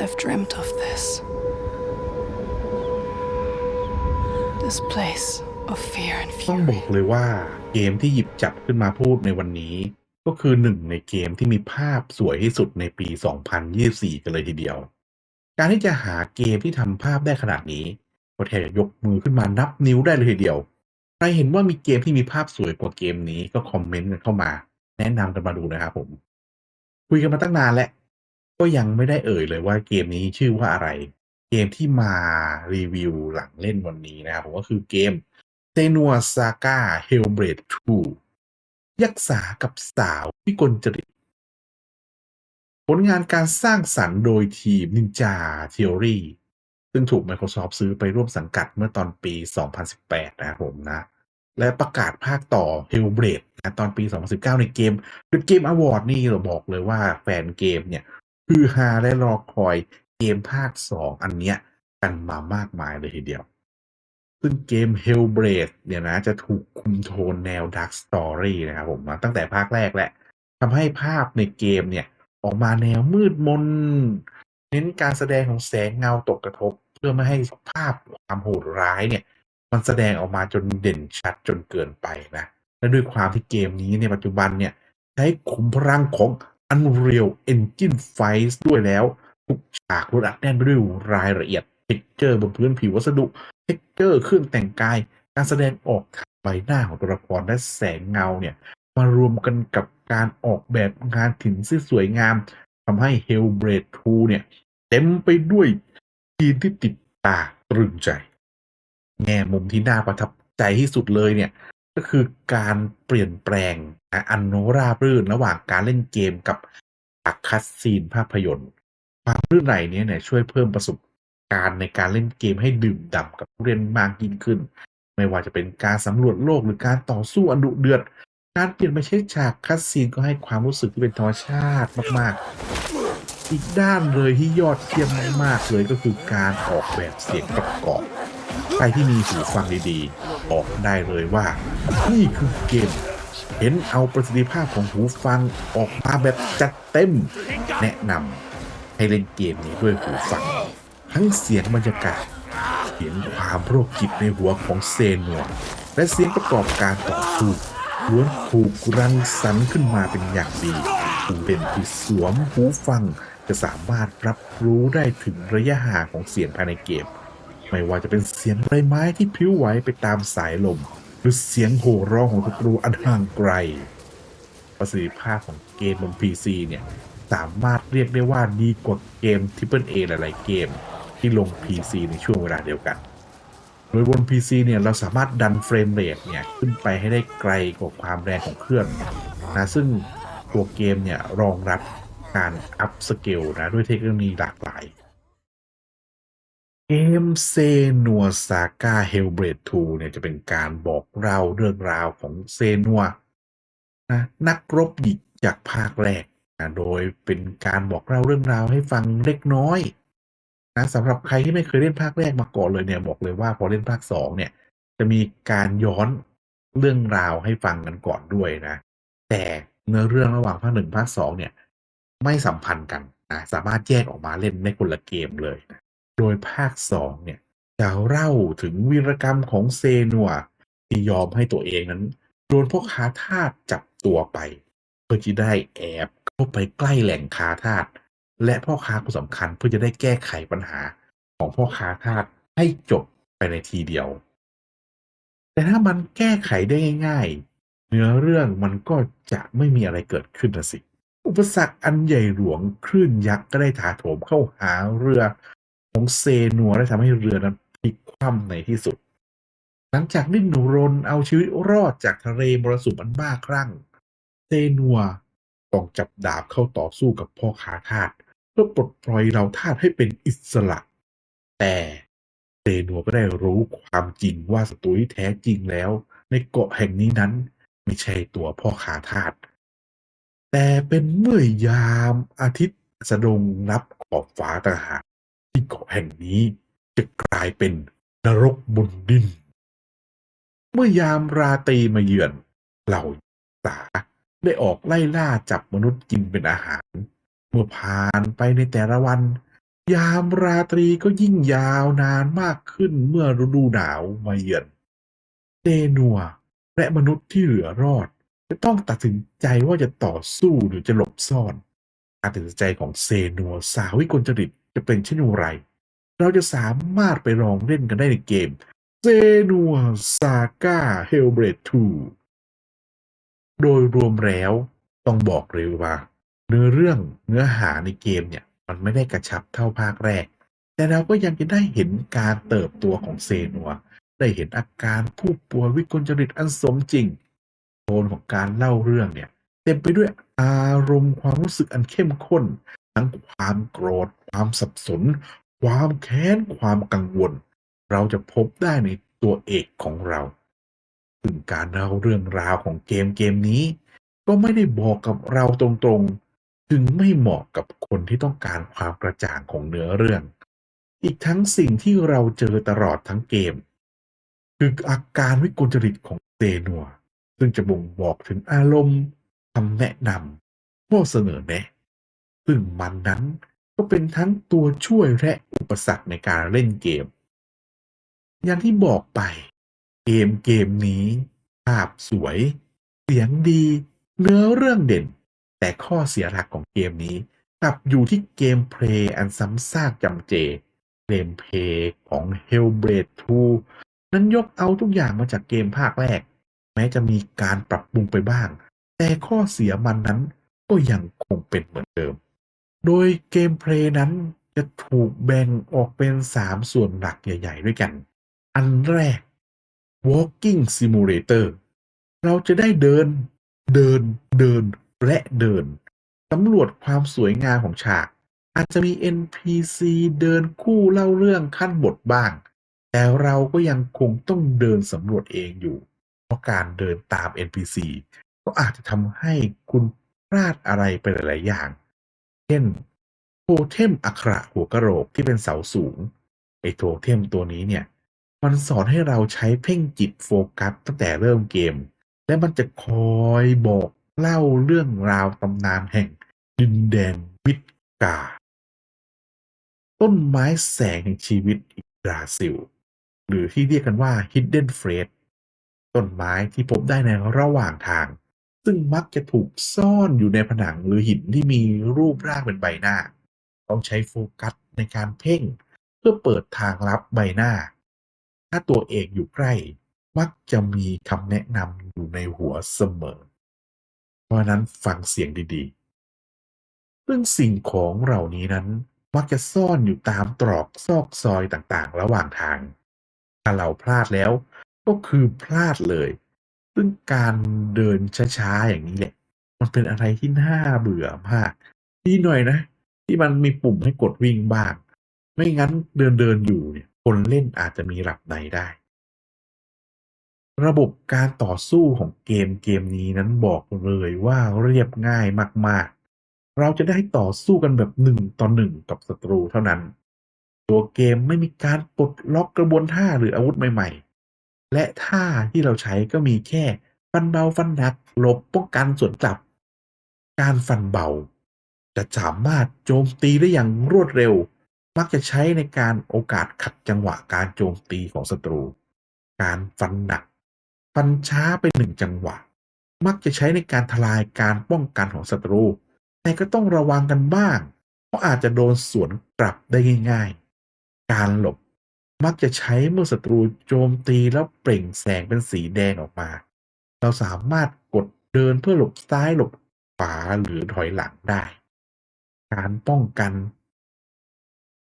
I've dreamt of this. This place of fear and ต้องบอกเลยว่าเกมที่หยิบจับขึ้นมาพูดในวันนี้ ก็คือหนึ่งในเกมที่มีภาพสวยที่สุดในปี 2024 กันเลยทีเดียว การที่จะหาเกมที่ทำภาพได้ขนาดนี้ก็แทบยกมือขึ้นมานับนิ้วได้เลยทีเดียว ใครเห็นว่ามีเกมที่มีภาพสวยกว่าเกมนี้ก็คอมเมนต์กันเข้ามา แนะนำกันมาดูนะครับผม คุยกันมาตั้งนานแล้ว ก็ยังไม่ได้เอ่ยเลยว่าเกมนี้ชื่อว่าอะไร เกมที่มารีวิวหลังเล่นวันนี้นะครับผมก็คือเกมเซนัวซาก้าเฮลเบรด2ยักษ์สากับสาวพิกลจริต ผลงานการสร้างสรรค์โดยทีม Ninja Theory ซึ่งถูก Microsoft ซื้อไปร่วมสังกัดเมื่อตอนปี 2018 นะครับผมนะ และประกาศภาคต่อ Hellblade นะตอนปี 2019 ในเกม The Game Award นี่เราบอกเลยว่าแฟนเกมเนี่ย คือฮาและรอคอยเกมภาค2อันเนี้ยกันมามากมายเลยทีเดียว ซึ่งเกม Hellblade เนี่ยนะจะถูกคุมโทนแนว Dark Story นะครับผมมาตั้งแต่ภาคแรกแหละทำให้ภาพในเกมเนี่ยออกมาแนวมืดมน เน้นการแสดงของแสงเงาตกกระทบ เพื่อไม่ให้ภาพความโหดร้ายเนี่ย มันแสดงออกมาจนเด่นชัดจนเกินไปนะ และด้วยความที่เกมนี้ในปัจจุบันเนี่ย ใช้ขุมพลังของ Unreal Engine 5 ด้วยแล้ว ทุกฉากรวดอัดแน่นไปด้วยรายละเอียดเท็กเจอร์บนพื้นผิววัสดุเท็กเจอร์เครื่องแต่งกาย การแสดงออกทางใบหน้าของตัวละครและแสงเงาเนี่ย มารวมกันกับการออกแบบงานถิ่นที่สวยงามทำให้ Hellblade 2 เนี่ย เต็มไปด้วยทีมที่ติดตาตรึงใจ แง่มุมที่น่าประทับใจที่สุดเลยเนี่ย ก็คือการเปลี่ยนแปลงนะอันโนราบรื่นระหว่างการเล่นเกมกับฉากคัดซีนภาพยนตร์ ความรื่นไหลนี้เนี่ยช่วยเพิ่มประสบการณ์ในการเล่นเกมให้ดื่มด่ำกับผู้เล่นมากยิ่งขึ้น ไม่ว่าจะเป็นการสำรวจโลกหรือการต่อสู้อันดุเดือด การเปลี่ยนไปใช้ฉากคัดซีนก็ให้ความรู้สึกที่เป็นธรรมชาติมากๆ อีกด้านเลยที่ยอดเยี่ยมมากๆเลยก็คือการออกแบบเสียงประกอบ ใครที่มีหูฟังดีๆบอกได้เลยว่า นี่คือเกม เห็นเอาประสิทธิภาพของหูฟังออกมาแบบจัดเต็ม แนะนำให้เล่นเกมนี้ด้วยหูฟัง ทั้งเสียงบรรยากาศเสียงความโรคจิตในหัวของเซนัวและเสียงประกอบการต่อสู้ล้วนถูกรังสรรค์ขึ้นมาเป็นอย่างดีผู้เล่นที่สวมหูฟังจะสามารถรับรู้ได้ถึงระยะห่างของเสียงภายในเกม ไม่ว่าจะเป็นเสียงใบไม้ที่พลิ้วไหวไปตามสายลม หรือเสียงโห่ร้องของศัตรูอันห่างไกล ประสิทธิภาพของเกมบน PC เนี่ย สามารถเรียกได้ว่าดีกว่าเกม Triple A หลาย ๆ เกม ที่ลง PC ในช่วงเวลาเดียวกัน โดยบน PC เนี่ยเราสามารถดันเฟรมเรทเนี่ยขึ้นไปให้ได้ไกลกว่าความแรงของเครื่องนะซึ่งตัวเกมเนี่ยรองรับการอัพสเกลนะด้วยเทคโนโลยีหลากหลาย เกมเซนัวซาก้าเฮลเบรด2เนี่ยจะเป็นการบอกเล่าเรื่องราวของเซนัวนะนักรบหญิงจากภาคแรกนะโดยเป็นการบอกเล่าเรื่องราวให้ฟังเล็กน้อยนะสำหรับใครที่ไม่เคยเล่นภาคแรกมาก่อนเลยเนี่ยบอกเลยว่าพอเล่นภาคสองเนี่ยจะมีการย้อนเรื่องราวให้ฟังกันก่อนด้วยนะ แต่เนื้อเรื่องระหว่างภาคหนึ่งภาคสองเนี่ยไม่สัมพันธ์กันนะสามารถแยกออกมาเล่นในคนละเกมเลยนะ โดยภาคสองเนี่ยจะเล่าถึงวีรกรรมของเซนัวที่ยอมให้ตัวเองนั้นโดนพ่อคาทาสจับตัวไป เพื่อที่ได้แอบเข้าไปใกล้แหล่งคาทาสและพ่อค้าคนสำคัญเพื่อจะได้แก้ไขปัญหาของพ่อค้าทาสให้จบไปในทีเดียว แต่ถ้ามันแก้ไขได้ง่าย ๆ เนื้อเรื่องมันก็จะไม่มีอะไรเกิดขึ้นนะสิ อุปสรรคอันใหญ่หลวงคลื่นยักษ์ก็ได้ถาโถมเข้าหาเรือ ของเซนัวและทำให้เรือนั้นพลิกคว่ำในที่สุด หลังจากดิ้นรนเอาชีวิตรอดจากทะเลมรสุมอันบ้าคลั่ง เซนัวต้องจับดาบเข้าต่อสู้กับพ่อค้าทาสเพื่อปลดปล่อยเราทาสให้เป็นอิสระ แต่เซนัวก็ได้รู้ความจริงว่าศัตรูที่แท้จริงแล้ว ในเกาะแห่งนี้นั้น ไม่ใช่ตัวพ่อค้าทาสแต่เป็นเมื่อยามอาทิตย์สะดงรับขอบฟ้าต่างหาก เกาะแห่งนี้จะกลายเป็นนรกบนดิน เมื่อยามราตรีมาเยือน เหล่าสาได้ออกไล่ล่าจับมนุษย์กินเป็นอาหาร เมื่อผ่านไปในแต่ละวัน ยามราตรีก็ยิ่งยาวนานมากขึ้นเมื่อฤดูหนาวมาเยือนเซนัวและมนุษย์ที่เหลือรอด จะต้องตัดสินใจว่าจะต่อสู้หรือจะหลบซ่อน การตัดสินใจของเซนัวสาววิกลจริต จะเป็นเช่นไร เราจะสามารถไปลองเล่นกันได้ในเกมเซนัวซาก้าเฮลเบรด2โดยรวมแล้วต้องบอกเลยว่า เนื้อเรื่องเนื้อหาในเกมเนี่ย มันไม่ได้กระชับเท่าภาคแรก แต่เราก็ยังจะได้เห็นการเติบโตของเซนัว ได้เห็นอาการผู้ป่วยวิกลจริตอันสมจริงโทนของการเล่าเรื่องเนี่ย เต็มไปด้วยอารมณ์ความรู้สึกอันเข้มข้น ทั้งความโกรธ ความสับสน ความแค้น ความกังวล เราจะพบได้ในตัวเอกของเราซึ่งการเล่าเรื่องราวของเกมเกมนี้ ก็ไม่ได้บอกกับเราตรงๆถึงไม่เหมาะกับคนที่ต้องการความกระจ่างของเนื้อเรื่อง อีกทั้งสิ่งที่เราเจอตลอดทั้งเกม คืออาการวิกลจริตของเซนัวซึ่งจะบ่งบอกถึงอารมณ์คำแนะนำข้อเสนอแนะ ซึ่งมันนั้นก็เป็นทั้งตัวช่วยและอุปสรรคในการเล่นเกม อย่างที่บอกไป เกมเกมนี้ ภาพสวย เสียงดี เนื้อเรื่องเด่น แต่ข้อเสียหลักของเกมนี้กลับอยู่ที่เกมเพลย์อันซ้ำซากจำเจ เกมเพลย์ของ Hellblade 2 นั้นยกเอาทุกอย่างมาจากเกมภาคแรก แม้จะมีการปรับปรุงไปบ้าง แต่ข้อเสียมันนั้นก็ยังคงเป็นเหมือนเดิม โดยเกมเพลย์นั้นจะถูกแบ่งออกเป็น 3 ส่วนหลักใหญ่ ๆ ด้วยกัน อันแรก Walking Simulator เราจะได้เดิน เดิน เดิน และเดิน สำรวจความสวยงามของฉาก อาจจะมี NPC เดินคู่เล่าเรื่องขั้นบทบ้าง แต่เราก็ยังคงต้องเดินสำรวจเองอยู่ เพราะการเดินตาม NPC ก็อาจจะทำให้คุณพลาดอะไรไปหลาย ๆ อย่าง เช่น โทเทมอักขระหัวกะโหลกที่เป็นเสาสูง ไอ้โทเทมตัวนี้เนี่ย มันสอนให้เราใช้เพ่งจิตโฟกัสตั้งแต่เริ่มเกม และมันจะคอยบอกเล่าเรื่องราวตำนานแห่ง ดินแดนวิดกา ต้นไม้แสงแห่งชีวิตอิราซิล หรือที่เรียกกันว่า Hidden f r e d ต้นไม้ที่พบได้ในระหว่างทาง ซึ่งมักจะถูกซ่อนอยู่ในผนังหรือหินที่มีรูปร่างเป็นใบหน้า ต้องใช้โฟกัสในการเพ่ง เพื่อเปิดทางลับใบหน้า ถ้าตัวเอกอยู่ใกล้ มักจะมีคำแนะนำอยู่ในหัวเสมอ เพราะฉะนั้นฟังเสียงดีๆ ซึ่งสิ่งของเหล่านี้นั้นมักจะซ่อนอยู่ตามตรอกซอกซอยต่างๆ ระหว่างทาง ถ้าเราพลาดแล้วก็คือพลาดเลย ซึ่งการเดินช้าๆอย่างนี้แหละ มันเป็นอะไรที่น่าเบื่อมากดีหน่อยนะ ที่มันมีปุ่มให้กดวิ่งบ้าง ไม่งั้นเดินเดินๆอยู่เนี่ย คนเล่นอาจจะมีหลับในได้ ระบบการต่อสู้ของเกมเกมนี้นั้นบอกเลยว่าเรียบง่ายมากๆ เราจะได้ต่อสู้กันแบบหนึ่งต่อหนึ่งกับศัตรูเท่านั้น ตัวเกมไม่มีการปลดล็อกกระบวนท่าหรืออาวุธใหม่ๆ และท่าที่เราใช้ก็มีแค่ ฟันเบาฟันหนักหลบป้องกันสวนกลับ การฟันเบา จะสามารถโจมตีได้อย่างรวดเร็ว มักจะใช้ในการโอกาสขัดจังหวะการโจมตีของศัตรู การฟันหนัก ฟันช้าไปหนึ่งจังหวะ มักจะใช้ในการทลายการป้องกันของศัตรู แต่ก็ต้องระวังกันบ้าง เพราะอาจจะโดนสวนกลับได้ง่าย ๆ การหลบ มักจะใช้เมื่อศัตรูโจมตีแล้วเปล่งแสงเป็นสีแดงออกมา เราสามารถกดเดินเพื่อหลบซ้ายหลบขวาหรือถอยหลังได้ การป้องกัน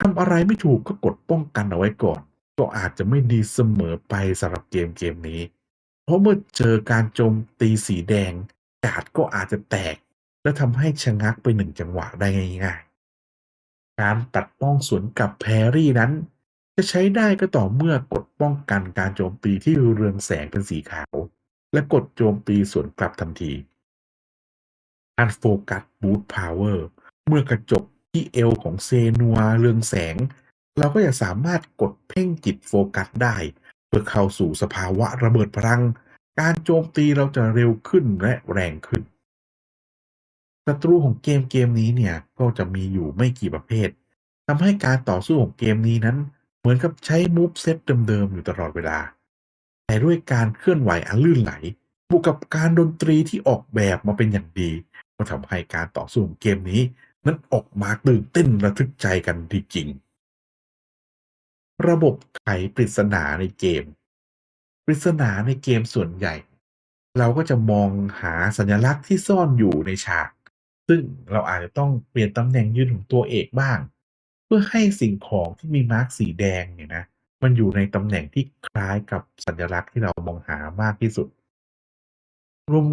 ทำอะไรไม่ถูกก็กดป้องกันเอาไว้ก่อน ก็อาจจะไม่ดีเสมอไปสำหรับเกมเกมนี้ เพราะเมื่อเจอการโจมตีสีแดงกาดก็อาจจะแตก และทำให้ชะงักไปหนึ่งจังหวะได้ง่าย ๆ การตัดป้องสวนกับแพรรี่นั้น จะใช้ได้ก็ต่อเมื่อกดป้องกันการโจมตีที่เรืองแสงเป็นสีขาว และกดโจมตีสวนกลับทันทีการโฟกัสบูทพาวเวอร์เมื่อกระจกที่เอวของเซนัวเรืองแสง เราก็จะสามารถกดเพ่งจิตโฟกัสได้ เพื่อเข้าสู่สภาวะระเบิดพลัง การโจมตีเราจะเร็วขึ้นและแรงขึ้นศัตรูของเกมเกมนี้เนี่ยก็จะมีอยู่ไม่กี่ประเภททำให้การต่อสู้ของเกมนี้นั้น เหมือนกับใช้มูฟเซตเดิมๆอยู่ตลอดเวลา แต่ด้วยการเคลื่อนไหวอันลื่นไหลบวกกับการดนตรีที่ออกแบบมาเป็นอย่างดี ก็ทำให้การต่อสู้เกมนี้ นั้นออกมาตื่นเต้นระทึกใจกันจริง ระบบไขปริศนาในเกม ปริศนาในเกมส่วนใหญ่ เราก็จะมองหาสัญลักษณ์ที่ซ่อนอยู่ในฉาก ซึ่งเราอาจจะต้องเปลี่ยนตำแหน่งยืนของตัวเอกบ้าง พื่อให้สิ่งของที่มีมาร์กสีแดงเนี่ยนะ มันอยู่ในตำแหน่งที่คล้ายกับสัญลักษณ์ที่เรามองหามากที่สุด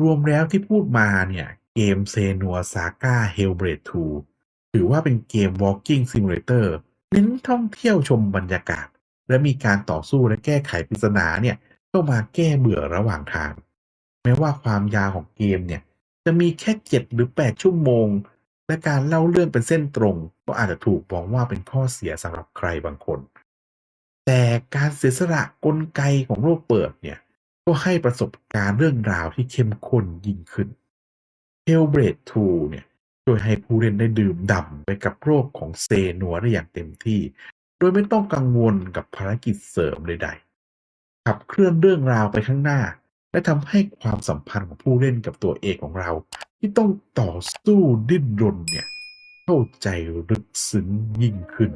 รวมๆแล้วที่พูดมาเนี่ย เกม Senua Saga Hellblade 2ถือว่าเป็นเกม Walking Simulator เน้นท่องเที่ยวชมบรรยากาศ และมีการต่อสู้และแก้ไขปริศนาเนี่ยเข้ามาแก้เบื่อระหว่างทาง แม้ว่าความยาวของเกมเนี่ย จะมีแค่ 7 หรือ 8 ชั่วโมง และการเล่าเรื่องเป็นเส้นตรง ก็อาจจะถูกมองว่าเป็นข้อเสียสำหรับใครบางคน แต่การเสียสละกลไกของโลกเปิดเนี่ย ก็ให้ประสบการณ์เรื่องราวที่เข้มข้นยิ่งขึ้น Hellblade 2 เนี่ยช่วยให้ผู้เล่นได้ดื่มด่ำไปกับโลกของเซนัวได้อย่างเต็มที่ โดยไม่ต้องกังวลกับภารกิจเสริมใดๆขับเคลื่อนเรื่องราวไปข้างหน้า และทำให้ความสัมพันธ์ของผู้เล่นกับตัวเอกของเรา ที่ต้องต่อสู้ดิ้นรนเนี่ย เข้าใจลึกซึ้งยิ่งขึ้น